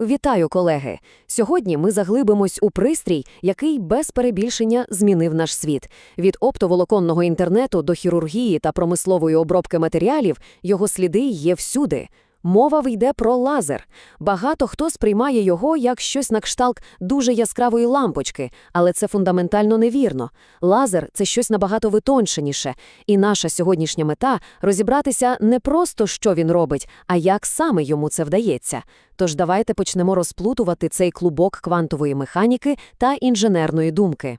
Вітаю, колеги! Сьогодні ми заглибимось у пристрій, який без перебільшення змінив наш світ. Від оптоволоконного інтернету до хірургії та промислової обробки матеріалів його сліди є всюди. Мова вийде про лазер. Багато хто сприймає його як щось на кшталт дуже яскравої лампочки, але це фундаментально невірно. Лазер це щось набагато витонченіше, і наша сьогоднішня мета розібратися не просто, що він робить, а як саме йому це вдається. Тож давайте почнемо розплутувати цей клубок квантової механіки та інженерної думки.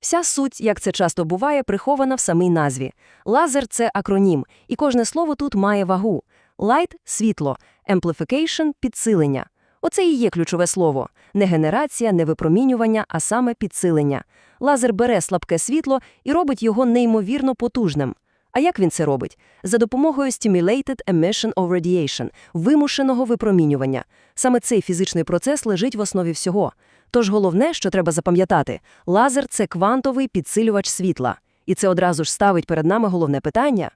Вся суть, як це часто буває, прихована в самій назві. Лазер – це акронім, і кожне слово тут має вагу. Light – світло, amplification – підсилення. Оце і є ключове слово. Не генерація, не випромінювання, а саме підсилення. Лазер бере слабке світло і робить його неймовірно потужним. А як він це робить? За допомогою Stimulated Emission of Radiation – вимушеного випромінювання. Саме цей фізичний процес лежить в основі всього. Тож головне, що треба запам'ятати – лазер – це квантовий підсилювач світла. І це одразу ж ставить перед нами головне питання.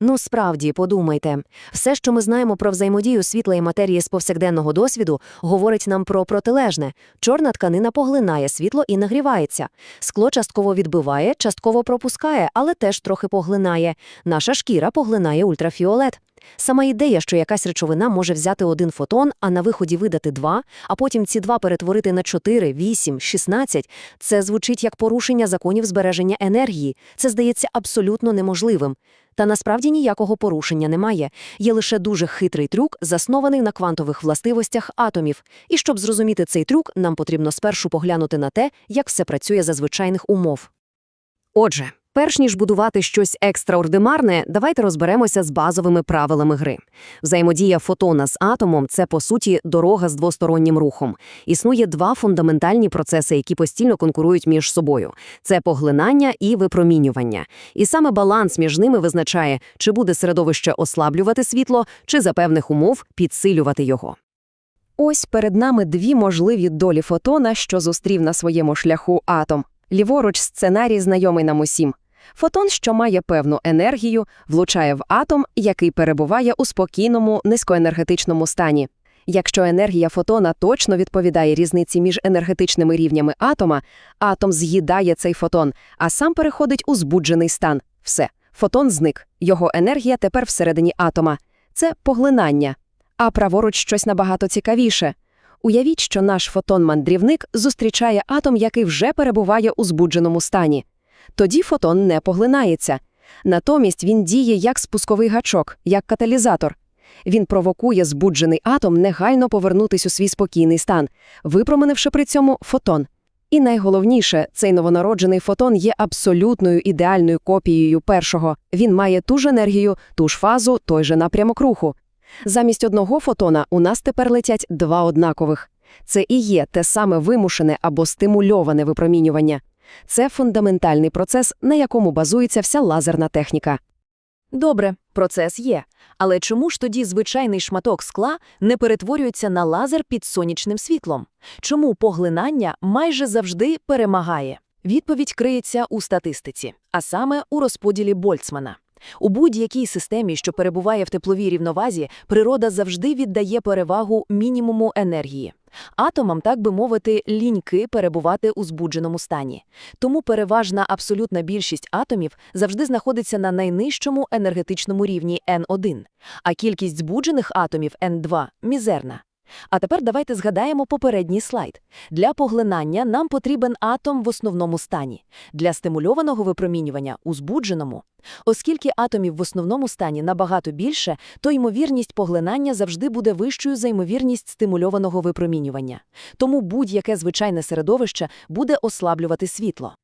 Ну, справді, подумайте. Все, що ми знаємо про взаємодію світла і матерії з повсякденного досвіду, говорить нам про протилежне. Чорна тканина поглинає світло і нагрівається. Скло частково відбиває, частково пропускає, але теж трохи поглинає. Наша шкіра поглинає ультрафіолет. Сама ідея, що якась речовина може взяти один фотон, а на виході видати два, а потім ці два перетворити на 4, 8, 16, це звучить як порушення законів збереження енергії. Це здається абсолютно неможливим. Та насправді ніякого порушення немає. Є лише дуже хитрий трюк, заснований на квантових властивостях атомів. І щоб зрозуміти цей трюк, нам потрібно спершу поглянути на те, як все працює за звичайних умов. Отже, перш ніж будувати щось екстраординарне, давайте розберемося з базовими правилами гри. Взаємодія фотона з атомом – це, по суті, дорога з двостороннім рухом. Існує два фундаментальні процеси, які постійно конкурують між собою. Це поглинання і випромінювання. І саме баланс між ними визначає, чи буде середовище ослаблювати світло, чи за певних умов підсилювати його. Ось перед нами дві можливі долі фотона, що зустрів на своєму шляху атом. Ліворуч сценарій знайомий нам усім. Фотон, що має певну енергію, влучає в атом, який перебуває у спокійному, низькоенергетичному стані. Якщо енергія фотона точно відповідає різниці між енергетичними рівнями атома, атом з'їдає цей фотон, а сам переходить у збуджений стан. Все, фотон зник, його енергія тепер всередині атома. Це поглинання. А праворуч щось набагато цікавіше. Уявіть, що наш фотон-мандрівник зустрічає атом, який вже перебуває у збудженому стані. Тоді фотон не поглинається. Натомість він діє як спусковий гачок, як каталізатор. Він провокує збуджений атом негайно повернутись у свій спокійний стан, випроминивши при цьому фотон. І найголовніше, цей новонароджений фотон є абсолютною ідеальною копією першого. Він має ту ж енергію, ту ж фазу, той же напрямок руху. Замість одного фотона у нас тепер летять два однакових. Це і є те саме вимушене або стимульоване випромінювання. Це фундаментальний процес, на якому базується вся лазерна техніка. Добре, процес є. Але чому ж тоді звичайний шматок скла не перетворюється на лазер під сонячним світлом? Чому поглинання майже завжди перемагає? Відповідь криється у статистиці, а саме у розподілі Больцмана. У будь-якій системі, що перебуває в тепловій рівновазі, природа завжди віддає перевагу мінімуму енергії. Атомам, так би мовити, ліньки перебувати у збудженому стані. Тому переважна абсолютна більшість атомів завжди знаходиться на найнижчому енергетичному рівні N1, а кількість збуджених атомів N2 – мізерна. А тепер давайте згадаємо попередній слайд. Для поглинання нам потрібен атом в основному стані, для стимульованого випромінювання – у збудженому. Оскільки атомів в основному стані набагато більше, то ймовірність поглинання завжди буде вищою за ймовірність стимульованого випромінювання. Тому будь-яке звичайне середовище буде ослаблювати світло.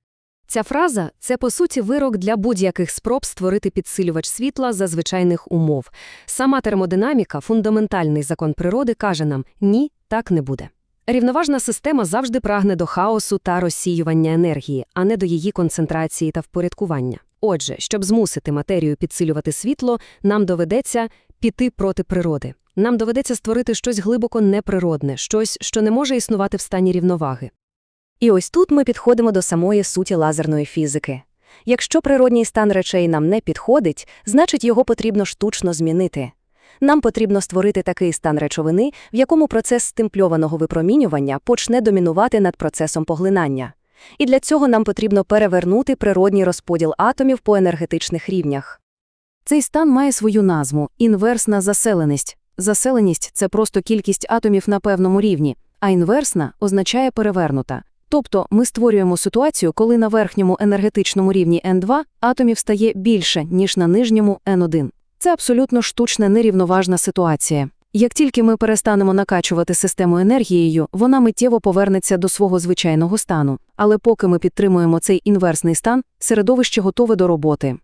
Ця фраза – це, по суті, вирок для будь-яких спроб створити підсилювач світла за звичайних умов. Сама термодинаміка, фундаментальний закон природи, каже нам «ні, так не буде». Рівноважна система завжди прагне до хаосу та розсіювання енергії, а не до її концентрації та впорядкування. Отже, щоб змусити матерію підсилювати світло, нам доведеться піти проти природи. Нам доведеться створити щось глибоко неприродне, щось, що не може існувати в стані рівноваги. І ось тут ми підходимо до самої суті лазерної фізики. Якщо природній стан речей нам не підходить, значить його потрібно штучно змінити. Нам потрібно створити такий стан речовини, в якому процес стимпльованого випромінювання почне домінувати над процесом поглинання. І для цього нам потрібно перевернути природній розподіл атомів по енергетичних рівнях. Цей стан має свою назву – інверсна заселеність. Заселеність – це просто кількість атомів на певному рівні, а інверсна означає перевернута. Тобто ми створюємо ситуацію, коли на верхньому енергетичному рівні N2 атомів стає більше, ніж на нижньому N1. Це абсолютно штучна нерівноважна ситуація. Як тільки ми перестанемо накачувати систему енергією, вона миттєво повернеться до свого звичайного стану. Але поки ми підтримуємо цей інверсний стан, середовище готове до роботи.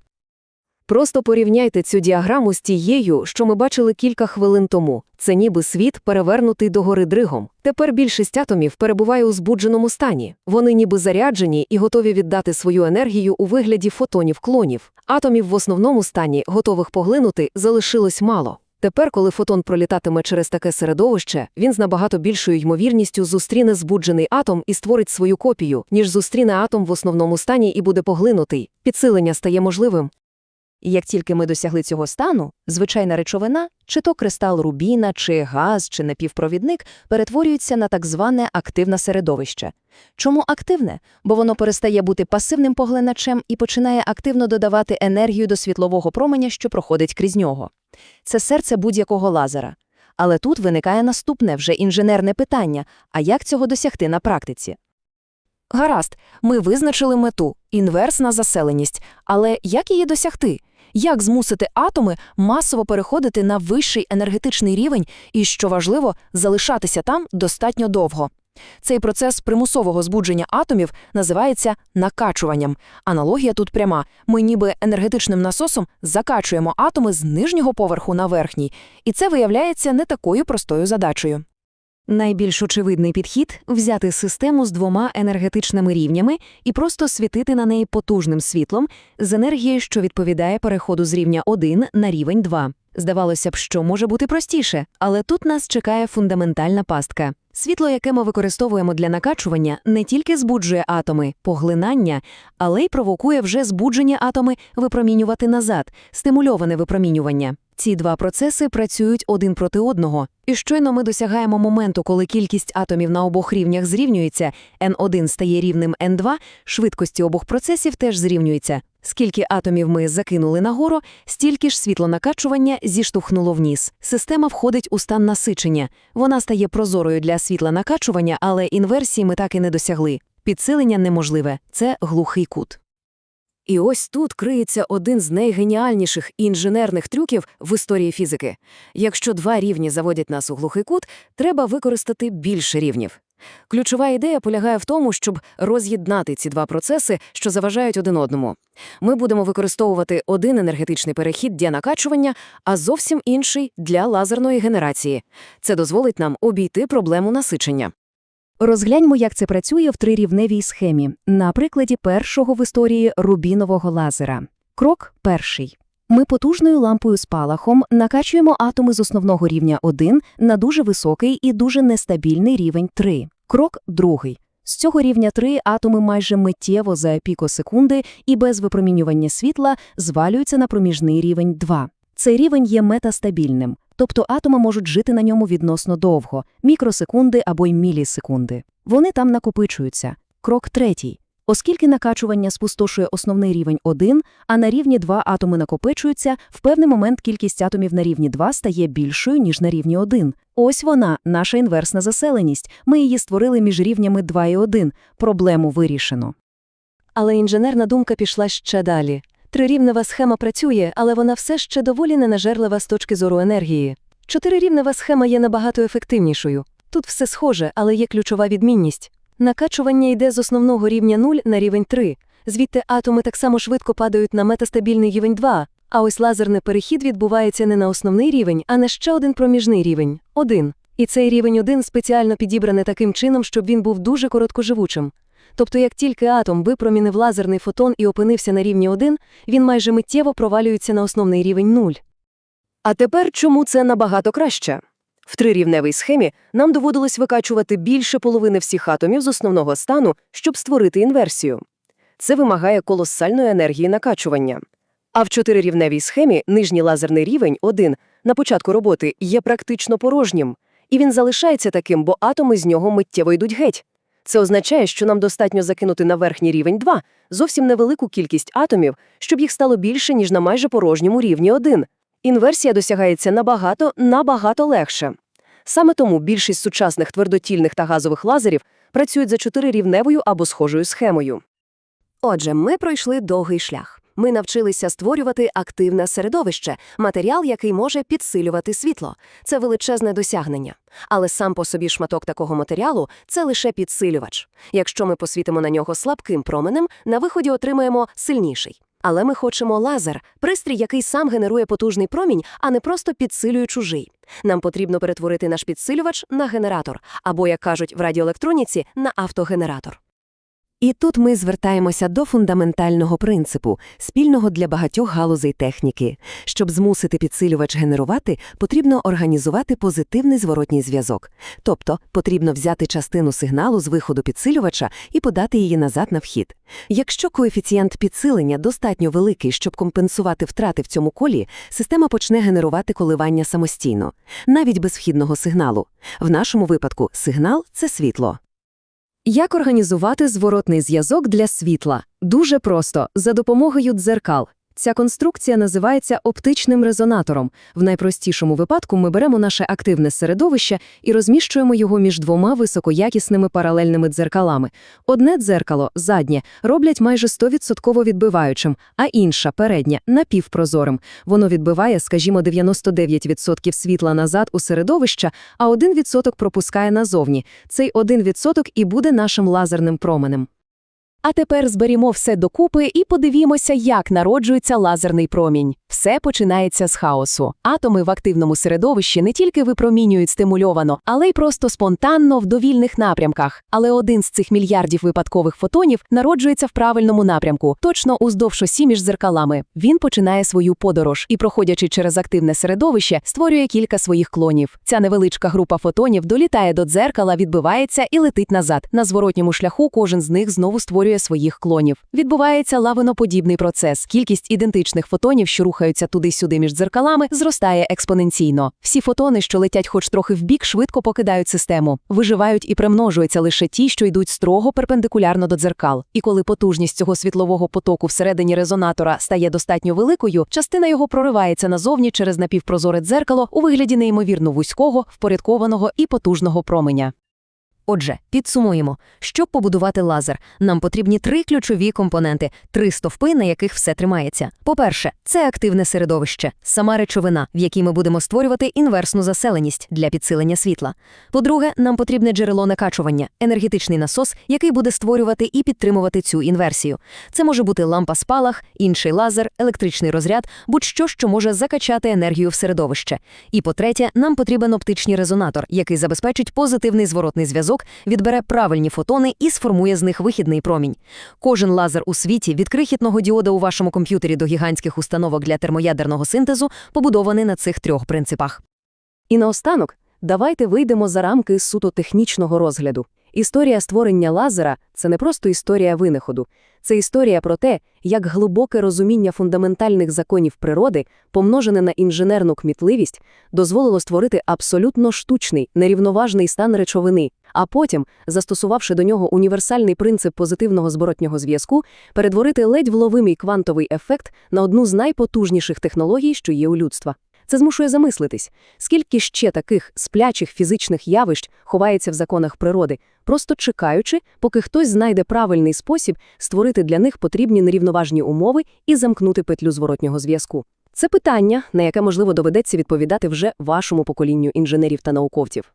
Просто порівняйте цю діаграму з тією, що ми бачили кілька хвилин тому. Це ніби світ перевернутий догори дригом. Тепер більшість атомів перебуває у збудженому стані. Вони ніби заряджені і готові віддати свою енергію у вигляді фотонів-клонів. Атомів в основному стані, готових поглинути, залишилось мало. Тепер, коли фотон пролітатиме через таке середовище, він з набагато більшою ймовірністю зустріне збуджений атом і створить свою копію, ніж зустріне атом в основному стані і буде поглинутий. Підсилення стає можливим. І як тільки ми досягли цього стану, звичайна речовина, чи то кристал рубіна, чи газ, чи напівпровідник, перетворюється на так зване активне середовище. Чому активне? Бо воно перестає бути пасивним поглиначем і починає активно додавати енергію до світлового променя, що проходить крізь нього. Це серце будь-якого лазера. Але тут виникає наступне вже інженерне питання – а як цього досягти на практиці? Гаразд, ми визначили мету – інверсна заселеність. Але як її досягти? Як змусити атоми масово переходити на вищий енергетичний рівень і, що важливо, залишатися там достатньо довго? Цей процес примусового збудження атомів називається накачуванням. Аналогія тут пряма. Ми ніби енергетичним насосом закачуємо атоми з нижнього поверху на верхній. І це виявляється не такою простою задачею. Найбільш очевидний підхід – взяти систему з двома енергетичними рівнями і просто світити на неї потужним світлом з енергією, що відповідає переходу з рівня 1 на рівень 2. Здавалося б, що може бути простіше, але тут нас чекає фундаментальна пастка. Світло, яке ми використовуємо для накачування, не тільки збуджує атоми, поглинання, але й провокує вже збуджені атоми випромінювати назад, стимульоване випромінювання. Ці два процеси працюють один проти одного. І щойно ми досягаємо моменту, коли кількість атомів на обох рівнях зрівнюється, N1 стає рівнем N2, швидкості обох процесів теж зрівнюються. Скільки атомів ми закинули нагору, стільки ж світлонакачування зіштовхнуло вниз. Система входить у стан насичення. Вона стає прозорою для світла накачування, але інверсії ми так і не досягли. Підсилення неможливе – це глухий кут. І ось тут криється один з найгеніальніших інженерних трюків в історії фізики. Якщо два рівні заводять нас у глухий кут, треба використати більше рівнів. Ключова ідея полягає в тому, щоб роз'єднати ці два процеси, що заважають один одному. Ми будемо використовувати один енергетичний перехід для накачування, а зовсім інший для лазерної генерації. Це дозволить нам обійти проблему насичення. Розгляньмо, як це працює в трирівневій схемі, на прикладі першого в історії рубінового лазера. Крок перший. Ми потужною лампою спалахом накачуємо атоми з основного рівня 1 на дуже високий і дуже нестабільний рівень 3. Крок другий. З цього рівня 3 атоми майже миттєво за пікосекунди і без випромінювання світла звалюються на проміжний рівень 2. Цей рівень є метастабільним, тобто атоми можуть жити на ньому відносно довго – мікросекунди або й мілісекунди. Вони там накопичуються. Крок третій. Оскільки накачування спустошує основний рівень 1, а на рівні 2 атоми накопичуються, в певний момент кількість атомів на рівні 2 стає більшою, ніж на рівні 1. Ось вона, наша інверсна заселеність. Ми її створили між рівнями 2 і 1. Проблему вирішено. Але інженерна думка пішла ще далі. Трирівнева схема працює, але вона все ще доволі ненажерлива з точки зору енергії. Чотирирівнева схема є набагато ефективнішою. Тут все схоже, але є ключова відмінність. Накачування йде з основного рівня 0 на рівень 3. Звідти атоми так само швидко падають на метастабільний рівень 2, а ось лазерний перехід відбувається не на основний рівень, а на ще один проміжний рівень – 1. І цей рівень 1 спеціально підібраний таким чином, щоб він був дуже короткоживучим. Тобто, як тільки атом випромінив лазерний фотон і опинився на рівні 1, він майже миттєво провалюється на основний рівень 0. А тепер чому це набагато краще? В трирівневій схемі нам доводилось викачувати більше половини всіх атомів з основного стану, щоб створити інверсію. Це вимагає колосальної енергії накачування. А в чотирирівневій схемі нижній лазерний рівень 1 на початку роботи є практично порожнім, і він залишається таким, бо атоми з нього миттєво йдуть геть. Це означає, що нам достатньо закинути на верхній рівень 2 зовсім невелику кількість атомів, щоб їх стало більше, ніж на майже порожньому рівні 1. Інверсія досягається набагато, набагато легше. Саме тому більшість сучасних твердотільних та газових лазерів працюють за чотирирівневою або схожою схемою. Отже, ми пройшли довгий шлях. Ми навчилися створювати активне середовище, матеріал, який може підсилювати світло. Це величезне досягнення. Але сам по собі шматок такого матеріалу – це лише підсилювач. Якщо ми посвітимо на нього слабким променем, на виході отримаємо сильніший. Але ми хочемо лазер, пристрій, який сам генерує потужний промінь, а не просто підсилює чужий. Нам потрібно перетворити наш підсилювач на генератор, або, як кажуть в радіоелектроніці, на автогенератор. І тут ми звертаємося до фундаментального принципу, спільного для багатьох галузей техніки. Щоб змусити підсилювач генерувати, потрібно організувати позитивний зворотній зв'язок. Тобто потрібно взяти частину сигналу з виходу підсилювача і подати її назад на вхід. Якщо коефіцієнт підсилення достатньо великий, щоб компенсувати втрати в цьому колі, система почне генерувати коливання самостійно, навіть без вхідного сигналу. В нашому випадку сигнал – це світло. Як організувати зворотний зв'язок для світла? Дуже просто, за допомогою дзеркал. Ця конструкція називається оптичним резонатором. В найпростішому випадку ми беремо наше активне середовище і розміщуємо його між двома високоякісними паралельними дзеркалами. Одне дзеркало, заднє, роблять майже 100% відбиваючим, а інша, переднє, напівпрозорим. Воно відбиває, скажімо, 99% світла назад у середовище, а 1% пропускає назовні. Цей 1% і буде нашим лазерним променем. А тепер зберімо все докупи і подивімося, як народжується лазерний промінь. Все починається з хаосу. Атоми в активному середовищі не тільки випромінюють стимульовано, але й просто спонтанно в довільних напрямках. Але один з цих мільярдів випадкових фотонів народжується в правильному напрямку, точно уздовж осі між зеркалами. Він починає свою подорож і, проходячи через активне середовище, створює кілька своїх клонів. Ця невеличка група фотонів долітає до дзеркала, відбивається і летить назад. На зворотньому шляху кожен з них знову створює своїх клонів. Відбувається лавиноподібний процес. Кількість ідентичних фотонів, що рухаються туди-сюди між дзеркалами, зростає експоненційно. Всі фотони, що летять хоч трохи вбік, швидко покидають систему. Виживають і примножуються лише ті, що йдуть строго перпендикулярно до дзеркал. І коли потужність цього світлового потоку всередині резонатора стає достатньо великою, частина його проривається назовні через напівпрозоре дзеркало у вигляді неймовірно вузького, впорядкованого і потужного променя. Отже, підсумуємо, щоб побудувати лазер, нам потрібні три ключові компоненти, три стовпи, на яких все тримається. По-перше, це активне середовище, сама речовина, в якій ми будемо створювати інверсну заселеність для підсилення світла. По-друге, нам потрібне джерело накачування, енергетичний насос, який буде створювати і підтримувати цю інверсію. Це може бути лампа спалах, інший лазер, електричний розряд, будь-що, що може закачати енергію в середовище. І по-третє, нам потрібен оптичний резонатор, який забезпечить позитивний зворотний зв'язок, відбере правильні фотони і сформує з них вихідний промінь. Кожен лазер у світі від крихітного діода у вашому комп'ютері до гігантських установок для термоядерного синтезу побудований на цих трьох принципах. І наостанок, давайте вийдемо за рамки суто технічного розгляду. Історія створення лазера – це не просто історія винаходу. Це історія про те, як глибоке розуміння фундаментальних законів природи, помножене на інженерну кмітливість, дозволило створити абсолютно штучний, нерівноважний стан речовини, а потім, застосувавши до нього універсальний принцип позитивного зворотнього зв'язку, перетворити ледь вловимий квантовий ефект на одну з найпотужніших технологій, що є у людства. Це змушує замислитись, скільки ще таких сплячих фізичних явищ ховається в законах природи, просто чекаючи, поки хтось знайде правильний спосіб створити для них потрібні нерівноважні умови і замкнути петлю зворотнього зв'язку. Це питання, на яке можливо доведеться відповідати вже вашому поколінню інженерів та науковців.